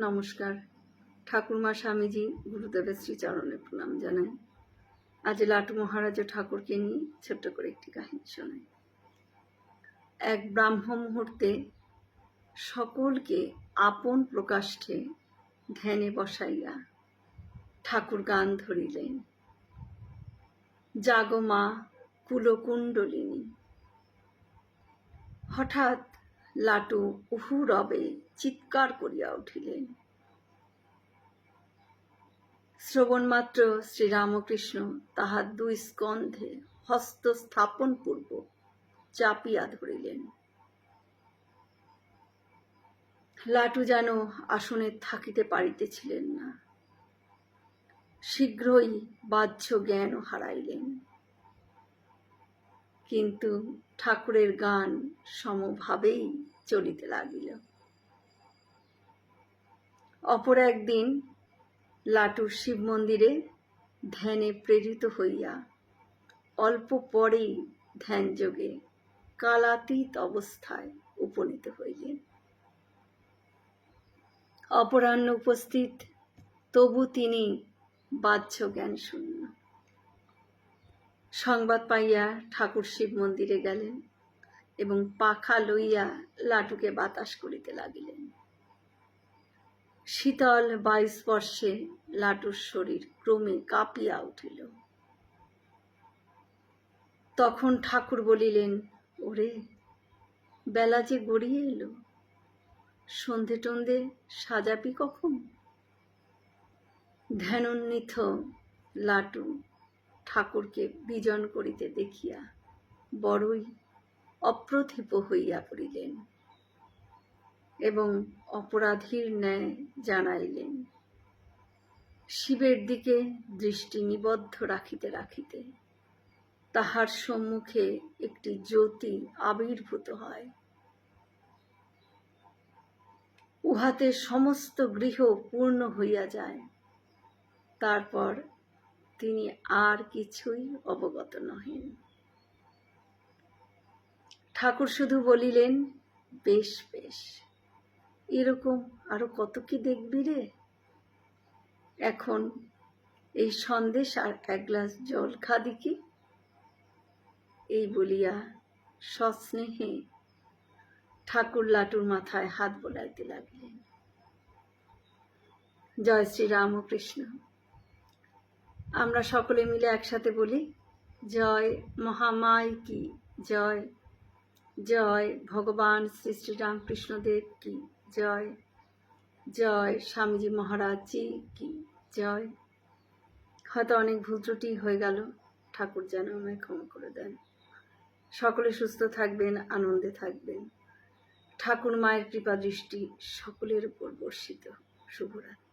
নমস্কার। ঠাকুরমা স্বামীজি গুরুদেবের শ্রীচরণে প্রণাম জানাই। আজ লাটু মহারাজ ঠাকুরকে নিয়ে ছোট্ট করে একটি কাহিনী শোনাই। এক ব্রাহ্ম মুহূর্তে সকলকে আপন প্রকাষ্ঠে ধ্যানে বসাইয়া ঠাকুর গান ধরিলেন। জাগমা কুলকুণ্ডলিনী। হঠাৎ লাটু উহু রবে চিৎকার করিয়া উঠিলেন। শ্রবণমাত্র শ্রীরামকৃষ্ণ তাহার দুই স্কন্ধে হস্ত স্থাপন পূর্বক চাপিয়া ধরিলেন। লাটু যেন আসনে থাকিতে পারিতেছিলেন না, শীঘ্রই বাহ্য জ্ঞান হারাইলেন। কিন্তু ঠাকুরের গান সমভাবেই চলিতে লাগিল। অপর একদিন লাটুর শিব মন্দিরে ধ্যানে প্রেরিত হইয়া অল্প পরেই ধ্যানযোগে কালাতীত অবস্থায় উপনীত হইলেন। অপরাহ্ন উপস্থিত, তবু তিনি বাহ্য জ্ঞান শূন্য। সংবাদ পাইয়া ঠাকুর শিব মন্দিরে গেলেন এবং পাখা লইয়া লাটুকে বাতাস করিতে লাগিলেন। শীতল বায়ুস্পর্শে লাটুর শরীর ক্রমে কাঁপিয়া উঠিল। তখন ঠাকুর বলিলেন, ওরে, বেলা যে গড়িয়ে এলো, সন্ধে টন্ধে সাজাবি কখন? ধ্যানোন্নিত লাটু ঠাকুরকে বিজন করিতে দেখিয়া বড়ই অপ্রতিভ হইয়া পড়িলেন এবং অপরাধীর ন্যায় জানাইলেন। শিবের দিকে দৃষ্টি নিবদ্ধ রাখিতে রাখিতে তাহার সম্মুখে একটি জ্যোতি আবির্ভূত হয়। উহাতে সমস্ত গৃহ পূর্ণ হইয়া যায়। তারপর তিনি আর কিছুই অবগত নহেন। ঠাকুর শুধু বলিলেন, বেশ বেশ। এরকম আরও কত কি দেখবি রে? এখন এই সন্দেশ আর এক গ্লাস জল খা দেখি। এই বলিয়া সস্নেহে ঠাকুর লাটুর মাথায় হাত বোলাইতে লাগলেন। জয় শ্রী রামকৃষ্ণ। আমরা সকলে মিলে একসাথে বলি, জয় মহামায় কি? জয় জয় ভগবান শ্রী শ্রী রামকৃষ্ণদেব কি? জয় জয় স্বামীজি মহারাজজি কি? জয়। হয়তো অনেক ভুল ত্রুটি হয়ে গেল, ঠাকুর যেন আমায় ক্ষমা করে দেন। সকলে সুস্থ থাকবেন, আনন্দে থাকবেন। ঠাকুর মায়ের কৃপা দৃষ্টি সকলের উপর বর্ষিত। শুভরাত্রি।